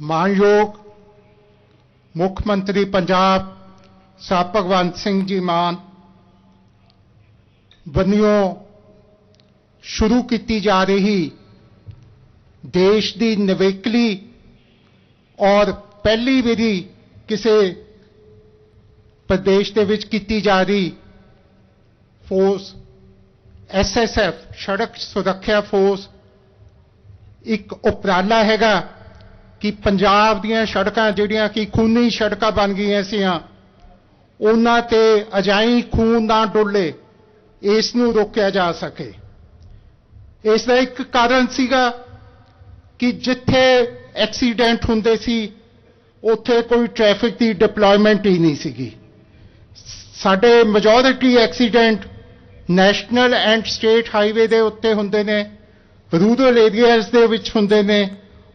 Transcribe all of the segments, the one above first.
ਮਾਨਯੋਗ ਮੁੱਖ ਮੰਤਰੀ ਪੰਜਾਬ ਸਾਹਿਬ ਭਗਵੰਤ ਸਿੰਘ ਜੀ ਮਾਨ ਵੱਲੋਂ ਸ਼ੁਰੂ ਕੀਤੀ ਜਾ ਰਹੀ ਦੇਸ਼ ਦੀ ਨਵੇਕਲੀ ਔਰ ਪਹਿਲੀ ਵਾਰੀ ਕਿਸੇ ਪ੍ਰਦੇਸ਼ ਦੇ ਵਿੱਚ ਕੀਤੀ ਜਾ ਰਹੀ ਫੋਰਸ ਐਸਐਸਐਫ ਸੜਕ ਸੁਰੱਖਿਆ ਫੋਰਸ ਇੱਕ ਉਪਰਾਲਾ ਹੈਗਾ ਕਿ ਪੰਜਾਬ ਦੀਆਂ ਸੜਕਾਂ ਜਿਹੜੀਆਂ ਕਿ ਖੂਨੀ ਸੜਕਾਂ ਬਣ ਗਈਆਂ ਸੀਆਂ, ਉਹਨਾਂ ਤੇ ਅਜਾਈ ਖੂਨ ਨਾ ਡੁੱਲੇ, ਇਸ ਨੂੰ ਰੋਕਿਆ ਜਾ ਸਕੇ। ਇਸ ਦਾ ਇੱਕ ਕਾਰਨ ਸੀਗਾ ਕਿ ਜਿੱਥੇ ਐਕਸੀਡੈਂਟ ਹੁੰਦੇ ਸੀ, ਉੱਥੇ ਕੋਈ ਟ੍ਰੈਫਿਕ ਦੀ ਡਿਪਲੋਇਮੈਂਟ ਹੀ ਨਹੀਂ ਸੀਗੀ। ਸਾਡੇ majority accident national and state highway ਦੇ ਉੱਤੇ ਹੁੰਦੇ ਨੇ, ਰੂਰਲ ਏਰੀਆਜ਼ ਦੇ ਵਿੱਚ ਹੁੰਦੇ ਨੇ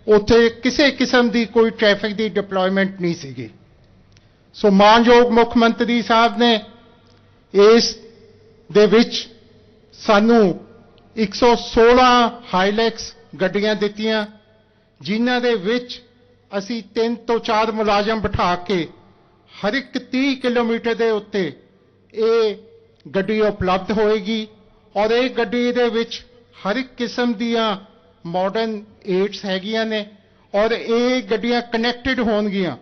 ਉੱਥੇ ਕਿਸੇ ਕਿਸਮ ਦੀ ਕੋਈ ਟ੍ਰੈਫਿਕ ਦੀ ਡਿਪਲੋਇਮੈਂਟ ਨਹੀਂ ਸੀਗੀ। ਸੋ ਮਾਨਯੋਗ ਮੁੱਖ ਮੰਤਰੀ ਸਾਹਿਬ ਨੇ ਇਸ ਦੇ ਵਿੱਚ ਸਾਨੂੰ 116 ਹਾਈਲੈਕਸ ਗੱਡੀਆਂ ਦਿੱਤੀਆਂ, ਜਿਨ੍ਹਾਂ ਦੇ ਵਿੱਚ ਅਸੀਂ 3 ਤੋਂ 4 ਮੁਲਾਜ਼ਮ ਬਿਠਾ ਕੇ ਹਰ ਇੱਕ 30 ਕਿਲੋਮੀਟਰ ਦੇ ਉੱਤੇ ਇਹ ਗੱਡੀ ਉਪਲਬਧ ਹੋਏਗੀ ਔਰ ਇਹ ਗੱਡੀ ਦੇ ਵਿੱਚ ਹਰ ਇੱਕ ਕਿਸਮ ਦੀਆਂ ਮਾਡਰਨ ਏਡਸ ਹੈਗੀਆਂ ਨੇ ਔਰ ਇਹ ਗੱਡੀਆਂ ਕਨੈਕਟਡ ਹੋਣਗੀਆਂ।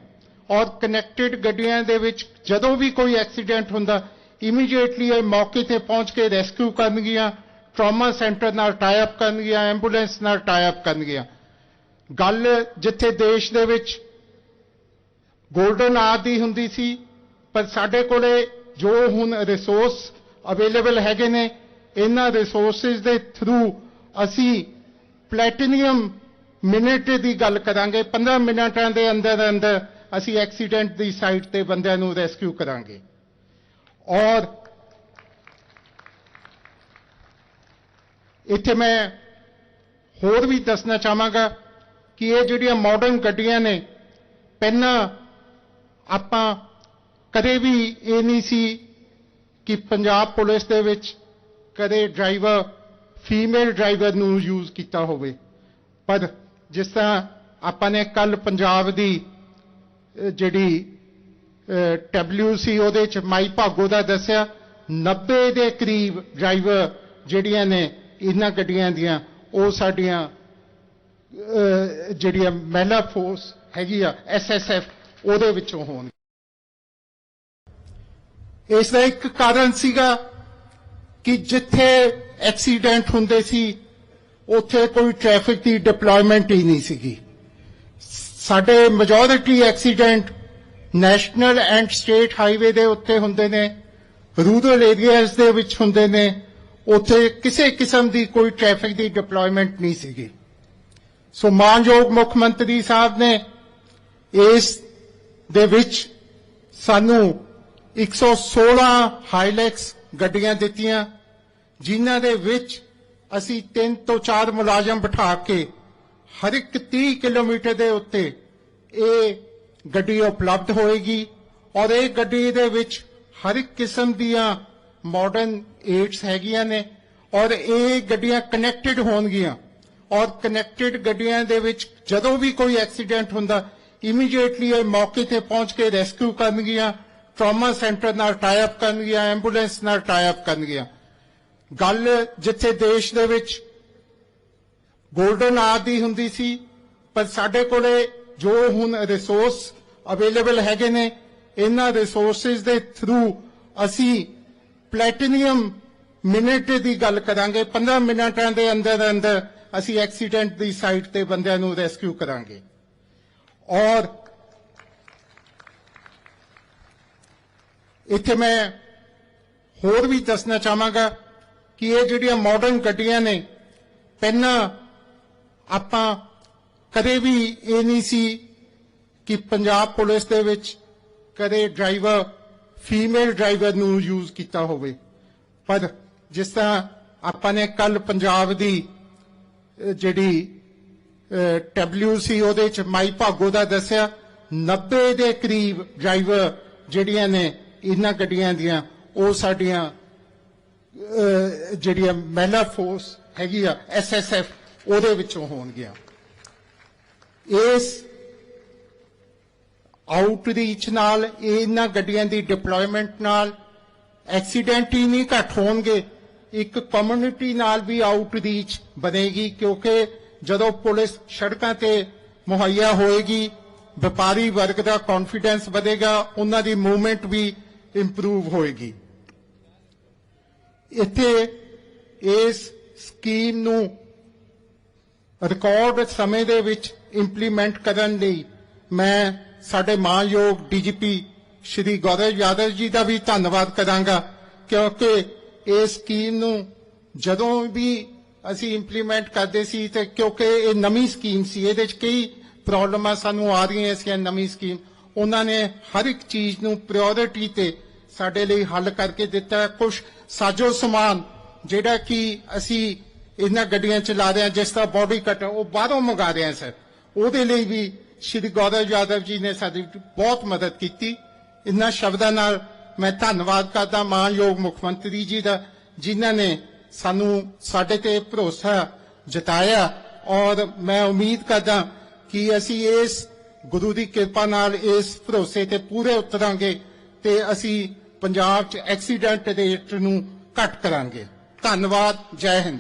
ਔਰ ਕਨੈਕਟਡ ਗੱਡੀਆਂ ਦੇ ਵਿੱਚ ਜਦੋਂ ਵੀ ਕੋਈ ਐਕਸੀਡੈਂਟ ਹੁੰਦਾ ਇਮੀਡੀਏਟਲੀ ਇਹ ਮੌਕੇ ਤੇ ਪਹੁੰਚ ਕੇ ਰੈਸਕਿਊ ਕਰਨਗੀਆਂ ਟਰਾਮਾ ਸੈਂਟਰ ਨਾਲ ਟਾਈ ਅਪ ਕਰਨਗੀਆਂ ਐਂਬੂਲੈਂਸ ਨਾਲ ਟਾਈ ਅਪ ਕਰਨਗੀਆਂ। ਗੱਲ ਜਿੱਥੇ ਦੇਸ਼ ਦੇ ਵਿੱਚ ਗੋਲਡਨ 골ਡਨ ਦੀ ਹੁੰਦੀ ਸੀ, ਪਰ ਸਾਡੇ ਕੋਲੇ ਜੋ ਹੁਣ ਰਿਸੋਰਸ ਅਵੇਲੇਬਲ ਹੈਗੇ ਨੇ, ਇਹਨਾਂ ਰਿਸੋਰਸਸ ਦੇ ਥਰੂ ਅਸੀਂ ਪਲੈਟੀਨੀਅਮ ਮਿੰਟ ਦੀ ਗੱਲ ਕਰਾਂਗੇ 15 ਮਿੰਟਾਂ ਦੇ ਅੰਦਰ ਅੰਦਰ ਅਸੀਂ ਐਕਸੀਡੈਂਟ ਦੀ ਸਾਈਟ ਤੇ ਬੰਦਿਆਂ ਨੂੰ ਰੈਸਕਿਊ ਕਰਾਂਗੇ। ਔਰ ਇੱਥੇ ਮੈਂ ਹੋਰ ਵੀ ਦੱਸਣਾ ਚਾਹਾਂਗਾ ਕਿ ਇਹ ਜਿਹੜੀਆਂ ਮਾਡਰਨ ਗੱਡੀਆਂ ਨੇ, ਪਹਿਲਾਂ ਆਪਾਂ ਕਦੇ ਵੀ ਇਹ ਨਹੀਂ ਸੀ ਕਿ ਪੰਜਾਬ ਪੁਲਿਸ ਦੇ ਵਿੱਚ ਕਦੇ ਡਰਾਈਵਰ ਫੀਮੇਲ ਡਰਾਈਵਰ ਨੂੰ ਯੂਜ਼ ਕੀਤਾ ਹੋਵੇ। ਪਰ ਜਿਸ ਤਰ੍ਹਾਂ ਆਪਾਂ ਨੇ ਕੱਲ ਪੰਜਾਬ ਦੀ ਅਹ, ਜਿਹੜੀ ਡਬਲਯੂਸੀ ਉਹਦੇ ਚ ਮਾਈ ਭਾਗੋ ਦਾ ਦੱਸਿਆ 90 ਦੇ ਕਰੀਬ ਡਰਾਈਵਰ ਜਿਹੜੀਆਂ ਨੇ ਇਹਨਾਂ ਗੱਡੀਆਂ ਦੀਆਂ ਉਹ ਸਾਡੀਆਂ ਜਿਹੜੀਆਂ ਮਹਿਲਾ ਫੋਰਸ ਹੈਗੀ ਆ ਐਸਐਸਐਫ ਉਹਦੇ ਵਿੱਚੋਂ ਹੋਣ। ਇਸ ਦਾ ਇੱਕ ਕਾਰਨ ਸੀਗਾ ਕਿ ਜਿੱਥੇ ਐਕਸੀਡੈਂਟ ਹੁੰਦੇ ਸੀ, ਉੱਥੇ ਕੋਈ ਟ੍ਰੈਫਿਕ ਦੀ ਡਿਪਲੋਇਮੈਂਟ ਹੀ ਨਹੀਂ ਸੀਗੀ। ਸਾਡੇ majority accident national and state highway ਦੇ ਉੱਤੇ ਹੁੰਦੇ ਨੇ ਰੂਰਲ ਏਰੀਆਜ਼ ਦੇ ਵਿੱਚ ਹੁੰਦੇ ਨੇ, ਉੱਥੇ ਕਿਸੇ ਕਿਸਮ ਦੀ ਕੋਈ ਟ੍ਰੈਫਿਕ ਦੀ ਡਿਪਲੋਇਮੈਂਟ ਨਹੀਂ ਸੀਗੀ। ਸੋ ਮਾਨਯੋਗ ਮੁੱਖ ਮੰਤਰੀ ਸਾਹਿਬ ਨੇ ਇਸ ਦੇ ਵਿੱਚ ਸਾਨੂੰ 116 ਹਾਈਲੈਕਸ ਗੱਡੀਆਂ ਦਿੱਤੀਆਂ। ਜਿਨ੍ਹਾਂ ਦੇ ਵਿੱਚ ਅਸੀਂ 3 ਤੋਂ 4 ਮੁਲਾਜ਼ਮ ਬਿਠਾ ਕੇ ਹਰ ਇੱਕ 30 ਕਿਲੋਮੀਟਰ ਦੇ ਉੱਤੇ ਇਹ ਗੱਡੀ ਉਪਲਬਧ ਹੋਏਗੀ ਔਰ ਇਹ ਗੱਡੀ ਦੇ ਵਿੱਚ ਹਰ ਇੱਕ ਕਿਸਮ ਦੀਆਂ ਮਾਡਰਨ ਏਡਸ ਹੈਗੀਆਂ ਨੇ ਔਰ ਇਹ ਗੱਡੀਆਂ ਕਨੈਕਟਡ ਹੋਣਗੀਆਂ। ਔਰ ਕਨੈਕਟਡ ਗੱਡੀਆਂ ਦੇ ਵਿੱਚ ਜਦੋਂ ਵੀ ਕੋਈ ਐਕਸੀਡੈਂਟ ਹੁੰਦਾ ਇਮੀਡੀਏਟਲੀ ਇਹ ਮੌਕੇ ਤੇ ਪਹੁੰਚ ਕੇ ਰੈਸਕਿਊ ਕਰਨਗੀਆਂ ਟਰਾਮਾ ਸੈਂਟਰ ਨਾਲ ਟਾਈ ਅਪ ਕਰਨਗੀਆਂ ਐਂਬੂਲੈਂਸ ਨਾਲ ਟਾਈ ਅਪ ਕਰਨਗੀਆਂ। ਗੱਲ ਜਿੱਥੇ ਦੇਸ਼ ਦੇ ਵਿੱਚ 골ਡਨ ਦੀ ਹੁੰਦੀ ਸੀ, ਪਰ ਸਾਡੇ ਕੋਲੇ ਜੋ ਹੁਣ ਰਿਸੋਰਸ ਅਵੇਲੇਬਲ ਹੈਗੇ ਨੇ, ਇਹਨਾਂ ਰਿਸੋਰਸਸ ਦੇ ਥਰੂ ਅਸੀਂ ਪਲੈਟੀਨੀਅਮ ਮਿੰਟ ਦੀ ਗੱਲ ਕਰਾਂਗੇ 15 ਮਿੰਟਾਂ ਦੇ ਅੰਦਰ ਅੰਦਰ ਅਸੀਂ ਐਕਸੀਡੈਂਟ ਦੀ ਸਾਈਟ ਤੇ ਬੰਦਿਆਂ ਨੂੰ ਰੈਸਕਿਊ ਕਰਾਂਗੇ। ਔਰ ਇੱਥੇ ਮੈਂ ਹੋਰ ਵੀ ਦੱਸਣਾ ਚਾਹਾਂਗਾ ਕਿ ਇਹ ਜਿਹੜੀਆਂ ਮਾਡਰਨ ਗੱਡੀਆਂ ਨੇ ਪਹਿਲਾਂ ਆਪਾਂ ਕਦੇ ਵੀ ਇਹ ਨਹੀਂ ਸੀ ਕਿ ਪੰਜਾਬ ਪੁਲਿਸ ਦੇ ਵਿੱਚ ਕਦੇ ਡਰਾਈਵਰ ਫੀਮੇਲ ਡਰਾਈਵਰ ਨੂੰ ਯੂਜ਼ ਕੀਤਾ ਹੋਵੇ। ਪਰ ਜਿਸ ਤਰ੍ਹਾਂ ਆਪਾਂ ਨੇ ਕੱਲ ਪੰਜਾਬ ਦੀ ਅਹ, ਜਿਹੜੀ ਡਬਲਯੂਸੀ ਉਹਦੇ ਚ ਮਾਈ ਭਾਗੋ ਦਾ ਦੱਸਿਆ 90 ਦੇ ਕਰੀਬ ਡਰਾਈਵਰ ਜਿਹੜੀਆਂ ਨੇ ਇਹਨਾਂ ਗੱਡੀਆਂ ਦੀਆਂ ਉਹ ਸਾਡੀਆਂ ਜਿਹੜੀ ਜਿਹੜੀਆਂ ਮਹਿਲਾ ਫੋਰਸ ਹੈਗੀ ਆ ਐਸਐਸਐਫ ਉਹਦੇ ਵਿੱਚੋਂ ਹੋਣਗੀਆਂ। ਇਸ ਆਊਟਰੀਚ ਨਾਲ, ਇਹਨਾਂ ਗੱਡੀਆਂ ਦੀ ਡਿਪਲੋਇਮੈਂਟ ਨਾਲ ਐਕਸੀਡੈਂਟ ਹੀ ਨਹੀਂ ਘੱਟ ਹੋਣਗੇ, ਇੱਕ ਕਮਿਊਨਿਟੀ ਨਾਲ ਵੀ ਆਊਟਰੀਚ ਬਣੇਗੀ, ਕਿਉਂਕਿ ਜਦੋਂ ਪੁਲਿਸ ਸੜਕਾਂ ਤੇ ਮੁਹੱਈਆ ਹੋਏਗੀ, ਵਪਾਰੀ ਵਰਗ ਦਾ ਕੌਨਫੀਡੈਂਸ ਵਧੇਗਾ, ਉਹਨਾਂ ਦੀ ਮੂਵਮੈਂਟ ਵੀ ਇੰਪਰੂਵ ਹੋਏਗੀ। ਇੱਥੇ ਇਸ ਸਕੀਮ ਨੂੰ ਰਿਕਾਰਡ ਸਮੇਂ ਦੇ ਵਿੱਚ ਇੰਪਲੀਮੈਂਟ ਕਰਨ ਲਈ ਮੈਂ ਸਾਡੇ ਮਾਨਯੋਗ ਡੀਜੀਪੀ ਸ਼੍ਰੀ ਗੌਰਵ ਯਾਦਵ ਜੀ ਦਾ ਵੀ ਧੰਨਵਾਦ ਕਰਾਂਗਾ, ਕਿਉਂਕਿ ਇਸ ਸਕੀਮ ਨੂੰ ਜਦੋਂ ਵੀ ਅਸੀਂ ਇੰਪਲੀਮੈਂਟ ਕਰਦੇ ਸੀ ਤੇ ਕਿਉਂਕਿ ਇਹ ਨਵੀਂ ਸਕੀਮ ਸੀ, ਇਹਦੇ ਵਿੱਚ ਕਈ ਪ੍ਰੋਬਲਮਾਂ ਸਾਨੂੰ ਆ ਰਹੀਆਂ ਸੀ ਨਵੀਂ ਸਕੀਮ। ਉਹਨਾਂ ਨੇ ਹਰ ਇੱਕ ਚੀਜ਼ ਨੂੰ ਪ੍ਰਾਇੋਰਟੀ ਤੇ ਸਾਡੇ ਲਈ ਹੱਲ ਕਰਕੇ ਦਿੱਤਾ ਕੁਝ ਸਾਜੋ ਸਮਾਨ ਜਿਹੜਾ ਕਿ ਅਸੀਂ ਇਹਨਾਂ ਗੱਡੀਆਂ ਚਲਾ ਰਹੇ ਹਾਂ, ਜਿਸ ਦਾ ਬਾਡੀ ਕਟ ਉਹ ਬਾਹਰੋਂ ਮੰਗਾ ਰਹੇ ਹਾਂ ਸਰ। ਉਹਦੇ ਲਈ ਵੀ ਸ਼੍ਰੀ ਗੌਰਵ ਯਾਦਵ ਜੀ ਨੇ ਸਾਡੀ ਬਹੁਤ ਮਦਦ ਕੀਤੀ। ਇਹਨਾਂ ਸ਼ਬਦਾਂ ਨਾਲ ਮੈਂ ਧੰਨਵਾਦ ਕਰਦਾ ਮਾਨਯੋਗ ਮੁੱਖ ਮੰਤਰੀ ਜੀ ਦਾ, ਜਿਨ੍ਹਾਂ ਨੇ ਸਾਨੂੰ ਸਾਡੇ ਤੇ ਭਰੋਸਾ ਜਤਾਇਆ। ਔਰ ਮੈਂ ਉਮੀਦ ਕਰਦਾ ਕਿ ਅਸੀਂ ਇਸ ਗੁਰੂ ਦੀ ਕਿਰਪਾ ਨਾਲ ਇਸ ਭਰੋਸੇ ਤੇ ਪੂਰੇ ਉਤਰਾਂਗੇ ਤੇ ਅਸੀਂ ਪੰਜਾਬ 'ਚ ਐਕਸੀਡੈਂਟ ਰੇਟ ਨੂੰ ਘੱਟ ਕਰਾਂਗੇ। ਧੰਨਵਾਦ ਜੈ ਹਿੰਦ।